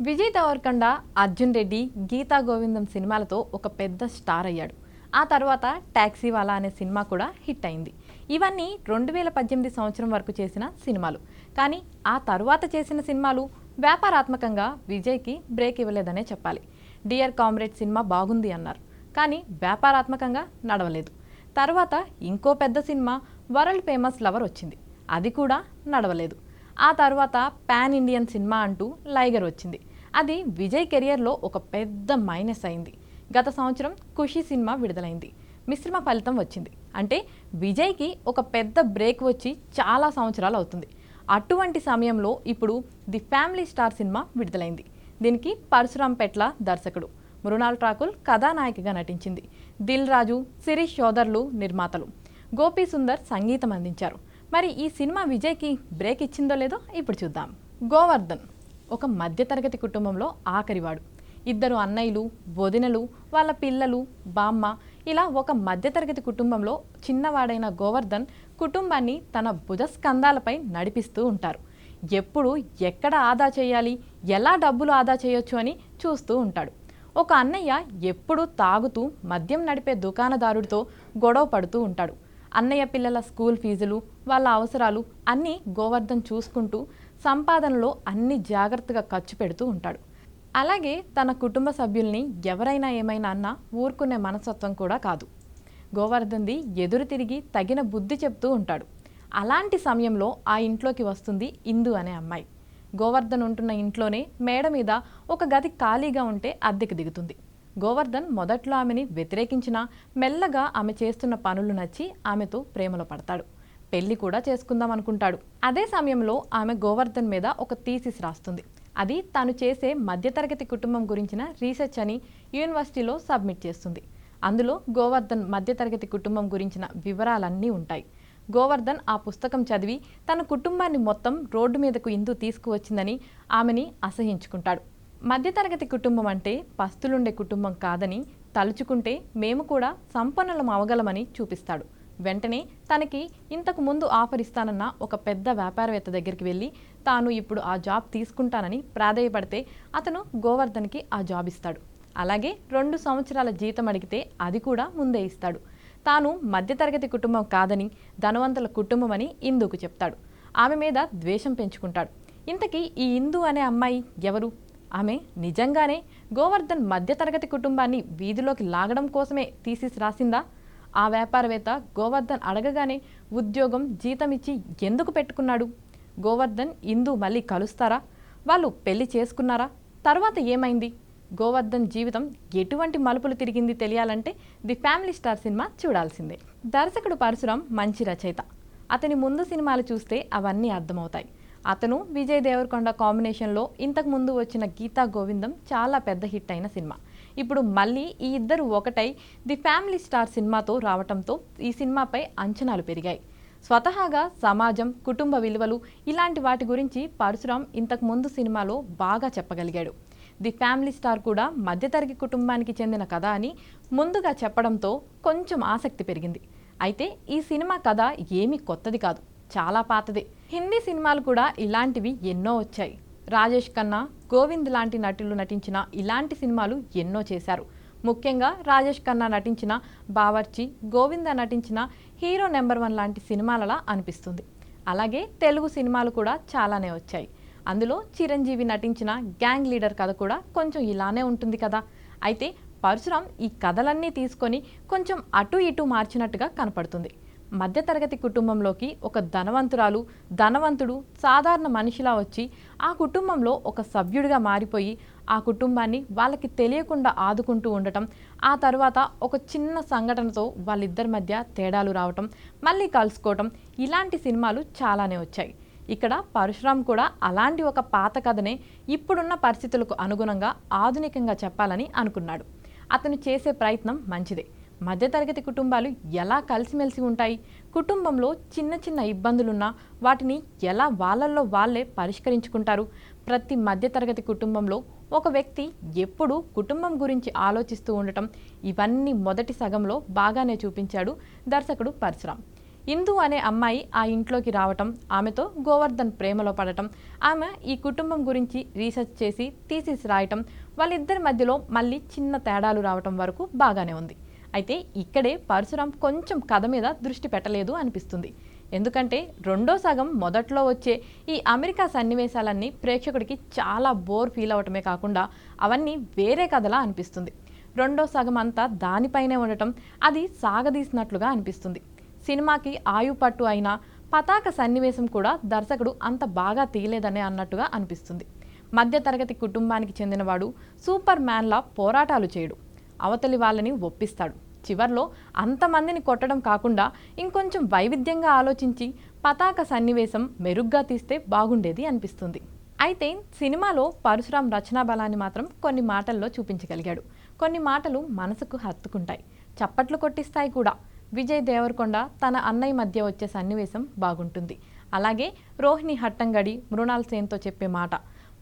విజయ్ దేవరకొండ అర్జున్ రెడ్డి గీతా గోవిందం సినిమాలతో ఒక పెద్ద స్టార్ అయ్యాడు. ఆ తర్వాత ట్యాక్సీ వాలా అనే సినిమా కూడా హిట్ అయింది. ఇవన్నీ రెండు వేల పద్దెనిమిది సంవత్సరం వరకు చేసిన సినిమాలు. కానీ ఆ తర్వాత చేసిన సినిమాలు వ్యాపారాత్మకంగా విజయ్కి బ్రేక్ ఇవ్వలేదనే చెప్పాలి. డియర్ కామ్రేడ్ సినిమా బాగుంది అన్నారు. కానీ వ్యాపారాత్మకంగా నడవలేదు. తర్వాత ఇంకో పెద్ద సినిమా వరల్డ్ ఫేమస్ లవర్ వచ్చింది. అది కూడా నడవలేదు. ఆ తర్వాత పాన్ ఇండియన్ సినిమా అంటూ లైగర్ వచ్చింది. అది విజయ్ కెరియర్లో ఒక పెద్ద మైనస్ అయింది. గత సంవత్సరం ఖుషి సినిమా విడుదలైంది. మిశ్రమ ఫలితం వచ్చింది. అంటే విజయ్కి ఒక పెద్ద బ్రేక్ వచ్చి చాలా సంవత్సరాలు అవుతుంది. అటువంటి సమయంలో ఇప్పుడు ది ఫ్యామిలీ స్టార్ సినిమా విడుదలైంది. దీనికి పరశురాం పెట్ల దర్శకుడు. మృణాల్ ఠాకూర్ కథానాయికగా నటించింది. దిల్ రాజు శిరీష్ సోదరులు నిర్మాతలు. గోపీ సుందర్ సంగీతం అందించారు. మరి ఈ సినిమా విజయ్కి బ్రేక్ ఇచ్చిందో లేదో ఇప్పుడు చూద్దాం. గోవర్ధన్ ఒక మధ్యతరగతి కుటుంబంలో ఆఖరివాడు. ఇద్దరు అన్నయ్యలు వదినలు వాళ్ళ పిల్లలు బామ్మ ఇలా ఒక మధ్యతరగతి కుటుంబంలో చిన్నవాడైన గోవర్ధన్ కుటుంబాన్ని తన భుజస్కంధాలపై నడిపిస్తూ ఉంటారు. ఎప్పుడు ఎక్కడ ఆదా చేయాలి ఎలా డబ్బులు ఆదా చేయొచ్చు అని చూస్తూ ఉంటాడు. ఒక అన్నయ్య ఎప్పుడూ తాగుతూ మద్యం నడిపే దుకాణదారుడితో గొడవ పడుతూ ఉంటాడు. అన్నయ్య పిల్లల స్కూల్ ఫీజులు వాళ్ళ అవసరాలు అన్నీ గోవర్ధన్ చూసుకుంటూ సంపాదనలో అన్ని జాగ్రత్తగా ఖర్చు పెడుతూ ఉంటాడు. అలాగే తన కుటుంబ సభ్యుల్ని ఎవరైనా ఏమైనా అన్నా ఊరుకునే మనస్తత్వం కూడా కాదు. గోవర్ధన్ది ఎదురు తిరిగి తగిన బుద్ధి చెప్తూ ఉంటాడు. అలాంటి సమయంలో ఆ ఇంట్లోకి వస్తుంది ఇందు అనే అమ్మాయి. గోవర్ధన్ ఉంటున్న ఇంట్లోనే మేడ మీద ఒక గది ఖాళీగా ఉంటే అద్దెకు దిగుతుంది. గోవర్ధన్ మొదట్లో ఆమెని వ్యతిరేకించినా మెల్లగా ఆమె చేస్తున్న పనులు నచ్చి ఆమెతో ప్రేమలో పడతాడు. పెళ్ళి కూడా చేసుకుందాం అనుకుంటాడు. అదే సమయంలో ఆమె గోవర్ధన్ మీద ఒక థీసిస్ రాస్తుంది. అది తాను చేసే మధ్యతరగతి కుటుంబం గురించిన రీసెర్చ్ అని యూనివర్సిటీలో సబ్మిట్ చేస్తుంది. అందులో గోవర్ధన్ మధ్యతరగతి కుటుంబం గురించిన వివరాలన్నీ ఉంటాయి. గోవర్ధన్ ఆ పుస్తకం చదివి తన కుటుంబాన్ని మొత్తం రోడ్డు మీదకు ఇందు తీసుకువచ్చిందని ఆమెని అసహించుకుంటాడు. మధ్యతరగతి కుటుంబం అంటే పస్తులుండే కుటుంబం కాదని తలుచుకుంటే మేము కూడా సంపన్నులం అవగలమని చూపిస్తాడు. వెంటనే తనకి ఇంతకు ముందు ఆఫర్ ఇస్తానన్న ఒక పెద్ద వ్యాపారవేత్త దగ్గరికి వెళ్ళి తాను ఇప్పుడు ఆ జాబ్ తీసుకుంటానని ప్రాధేయపడితే అతను గోవర్ధన్కి ఆ జాబ్ ఇస్తాడు. అలాగే రెండు సంవత్సరాల జీతం అడిగితే అది కూడా ముందే ఇస్తాడు. తాను మధ్యతరగతి కుటుంబం కాదని ధనవంతుల కుటుంబం అని ఇందుకు చెప్తాడు. ఆమె మీద ద్వేషం పెంచుకుంటాడు. ఇంతకీ ఈ ఇందు అనే అమ్మాయి ఎవరు? ఆమె నిజంగానే గోవర్ధన్ మధ్యతరగతి కుటుంబాన్ని వీధిలోకి లాగడం కోసమే తీసిస్ రాసిందా? ఆ వ్యాపారవేత్త గోవర్ధన్ అడగగానే ఉద్యోగం జీతం ఇచ్చి ఎందుకు పెట్టుకున్నాడు? గోవర్ధన్ ఇందు మళ్ళీ కలుస్తారా? వాళ్ళు పెళ్ళి చేసుకున్నారా? తర్వాత ఏమైంది? గోవర్ధన్ జీవితం ఎటువంటి మలుపులు తిరిగింది తెలియాలంటే ది ఫ్యామిలీ స్టార్ సినిమా చూడాల్సిందే. దర్శకుడు పరశురాం మంచి రచయిత. అతని ముందు సినిమాలు చూస్తే అవన్నీ అర్థమవుతాయి. అతను విజయ్ దేవరకొండ కాంబినేషన్లో ఇంతకు ముందు వచ్చిన గీతా గోవిందం చాలా పెద్ద హిట్ అయిన సినిమా. ఇప్పుడు మళ్ళీ ఈ ఇద్దరు ఒకటై ది ఫ్యామిలీ స్టార్ సినిమాతో రావటంతో ఈ సినిమాపై అంచనాలు పెరిగాయి. స్వతహాగా సమాజం కుటుంబ విలువలు ఇలాంటి వాటి గురించి పరశురామ్ ఇంతకు ముందు సినిమాలో బాగా చెప్పగలిగాడు. ది ఫ్యామిలీ స్టార్ కూడా మధ్యతరగతి కుటుంబానికి చెందిన కథ అని ముందుగా చెప్పడంతో కొంచెం ఆసక్తి పెరిగింది. అయితే ఈ సినిమా కథ ఏమీ కొత్తది కాదు. చాలా పాతదే. హిందీ సినిమాలు కూడా ఇలాంటివి ఎన్నో వచ్చాయి. రాజేష్ ఖన్నా గోవింద్ లాంటి నటులు నటించిన ఇలాంటి సినిమాలు ఎన్నో చేశారు. ముఖ్యంగా రాజేష్ ఖన్నా నటించిన బావర్చి గోవింద నటించిన హీరో నెంబర్ వన్ లాంటి సినిమాలలా అనిపిస్తుంది. అలాగే తెలుగు సినిమాలు కూడా చాలానే వచ్చాయి. అందులో చిరంజీవి నటించిన గ్యాంగ్ లీడర్ కథ కూడా కొంచెం ఇలానే ఉంటుంది కదా. అయితే పరశురాం ఈ కథలన్నీ తీసుకొని కొంచెం అటు ఇటు మార్చినట్టుగా కనపడుతుంది. మధ్యతరగతి కుటుంబంలోకి ఒక ధనవంతురాలు ధనవంతుడు సాధారణ మనిషిలా వచ్చి ఆ కుటుంబంలో ఒక సభ్యుడిగా మారిపోయి ఆ కుటుంబాన్ని వాళ్ళకి తెలియకుండా ఆదుకుంటూ ఉండటం ఆ తర్వాత ఒక చిన్న సంఘటనతో వాళ్ళిద్దరి మధ్య తేడాలు రావటం మళ్ళీ కలుసుకోవటం ఇలాంటి సినిమాలు చాలానే వచ్చాయి. ఇక్కడ పరశురామ్ కూడా అలాంటి ఒక పాత కథనే ఇప్పుడున్న పరిస్థితులకు అనుగుణంగా ఆధునికంగా చెప్పాలని అనుకున్నాడు. అతను చేసే ప్రయత్నం మంచిదే. మధ్యతరగతి కుటుంబాలు ఎలా కలిసిమెలిసి ఉంటాయి? కుటుంబంలో చిన్న చిన్న ఇబ్బందులున్నా వాటిని ఎలా వాళ్ళల్లో వాళ్ళే పరిష్కరించుకుంటారు? ప్రతి మధ్యతరగతి కుటుంబంలో ఒక వ్యక్తి ఎప్పుడూ కుటుంబం గురించి ఆలోచిస్తూ ఉండటం ఇవన్నీ మొదటి సగంలో బాగానే చూపించాడు దర్శకుడు పరశురామ్ ఇందు అనే అమ్మాయి ఆ ఇంట్లోకి రావటం ఆమెతో గోవర్ధన్ ప్రేమలో పడటం ఆమె ఈ కుటుంబం గురించి రీసెర్చ్ చేసి థీసిస్ రాయటం వాళ్ళిద్దరి మధ్యలో మళ్ళీ చిన్న తేడాలు రావటం వరకు బాగానే ఉంది. అయితే ఇక్కడే పరశురాం కొంచెం కథ మీద దృష్టి పెట్టలేదు అనిపిస్తుంది. ఎందుకంటే రెండో సగం మొదట్లో వచ్చే ఈ అమెరికా సన్నివేశాలన్నీ ప్రేక్షకుడికి చాలా బోర్ ఫీల్ అవటమే కాకుండా అవన్నీ వేరే కథలా అనిపిస్తుంది. రెండో సగం అంతా దానిపైనే ఉండటం అది సాగదీసినట్లుగా అనిపిస్తుంది. సినిమాకి ఆయుపట్టు అయినా పతాక సన్నివేశం కూడా దర్శకుడు అంత బాగా తీయలేదనే అన్నట్టుగా అనిపిస్తుంది. మధ్యతరగతి కుటుంబానికి చెందినవాడు సూపర్ మ్యాన్లా పోరాటాలు చేయడు. అవతలి వాళ్ళని ఒప్పిస్తాడు. చివర్లో అంతమందిని కొట్టడం కాకుండా ఇంకొంచెం వైవిధ్యంగా ఆలోచించి పతాక సన్నివేశం మెరుగ్గా తీస్తే బాగుండేది అనిపిస్తుంది. అయితే సినిమాలో పరశురాం రచనా బలాన్ని మాత్రం కొన్ని మాటల్లో చూపించగలిగాడు. కొన్ని మాటలు మనసుకు హత్తుకుంటాయి. చప్పట్లు కొట్టిస్తాయి కూడా. విజయ్ దేవరకొండ తన అన్నయ్య మధ్య వచ్చే సన్నివేశం బాగుంటుంది. అలాగే రోహిణి హట్టంగడి మృణాల్ సేన్తో చెప్పే మాట.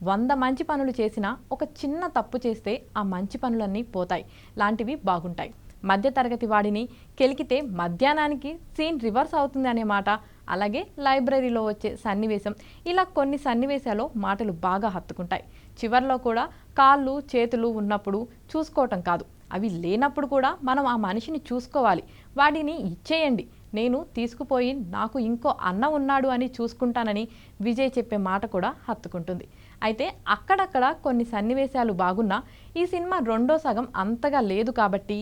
వంద మంచి పనులు చేసినా ఒక చిన్న తప్పు చేస్తే ఆ మంచి పనులన్నీ పోతాయి. లాంటివి బాగుంటాయి. మధ్యతరగతి వాడిని కెలికితే మధ్యాహ్నానికి సీన్ రివర్స్ అవుతుంది అనే మాట అలాగే లైబ్రరీలో వచ్చే సన్నివేశం. ఇలా కొన్ని సన్నివేశాల్లో మాటలు బాగా హత్తుకుంటాయి. చివర్లో కూడా కాళ్ళు చేతులు ఉన్నప్పుడు చూసుకోవటం కాదు. అవి లేనప్పుడు కూడా మనం ఆ మనిషిని చూసుకోవాలి. వాడిని ఇచ్చేయండి. నేను తీసుకుపోయి నాకు ఇంకో అన్న ఉన్నాడు అని చూసుకుంటానని విజయ్ చెప్పే మాట కూడా హత్తుకుంటుంది. అయితే అక్కడక్కడ కొన్ని సన్నివేశాలు బాగున్నా ఈ సినిమా రెండో సగం అంతగా లేదు కాబట్టి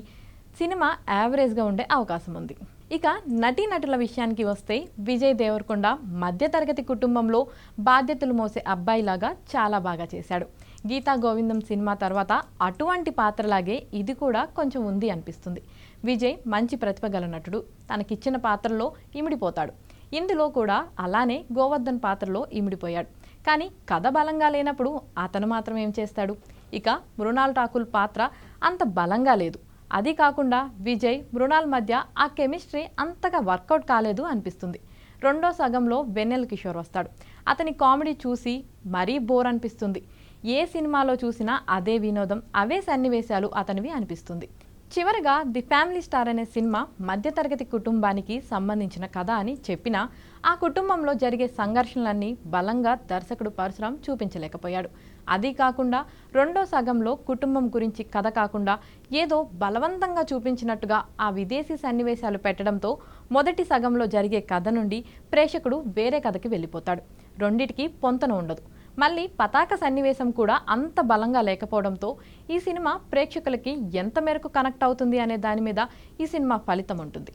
సినిమా యావరేజ్గా ఉండే అవకాశం ఉంది. ఇక నటీనటుల విషయానికి వస్తే విజయ్ దేవరకొండ మధ్యతరగతి కుటుంబంలో బాధ్యతలు మోసే అబ్బాయిలాగా చాలా బాగా చేశాడు. గీతా గోవిందం సినిమా తర్వాత అటువంటి పాత్రలాగే ఇది కూడా కొంచెం ఉంది అనిపిస్తుంది. విజయ్ మంచి ప్రతిభ గల నటుడు. తనకిచ్చిన పాత్రలో ఇమిడిపోతాడు. ఇందులో కూడా అలానే గోవర్ధన్ పాత్రలో ఇమిడిపోయాడు. కానీ కథ బలంగా లేనప్పుడు అతను మాత్రం ఏం చేస్తాడు? ఇక మృణాల్ ఠాకూర్ పాత్ర అంత బలంగా లేదు. అది కాకుండా విజయ్ మృణాల్ మధ్య ఆ కెమిస్ట్రీ అంతగా వర్కౌట్ కాలేదు అనిపిస్తుంది. రెండో సగంలో వెన్నెల కిషోర్ వస్తాడు. అతని కామెడీ చూసి మరీ బోర్ అనిపిస్తుంది. ఏ సినిమాలో చూసినా అదే వినోదం అవే సన్నివేశాలు అతనివి అనిపిస్తుంది. చివరగా ది ఫ్యామిలీ స్టార్ అనే సినిమా మధ్యతరగతి కుటుంబానికి సంబంధించిన కథ అని చెప్పినా ఆ కుటుంబంలో జరిగే సంఘర్షణలన్నీ బలంగా దర్శకుడు పరశురాం చూపించలేకపోయాడు. అది కాకుండా రెండో సగంలో కుటుంబం గురించి కథ కాకుండా ఏదో బలవంతంగా చూపించినట్టుగా ఆ విదేశీ సన్నివేశాలు పెట్టడంతో మొదటి సగంలో జరిగే కథ నుండి ప్రేక్షకుడు వేరే కథకి వెళ్ళిపోతాడు. రెండిటికి పొంతన ఉండదు. మళ్ళీ పతాక సన్నివేశం కూడా అంత బలంగా లేకపోవడంతో ఈ సినిమా ప్రేక్షకులకి ఎంత మేరకు కనెక్ట్ అవుతుంది అనే దాని మీద ఈ సినిమా ఫలితం ఉంటుంది.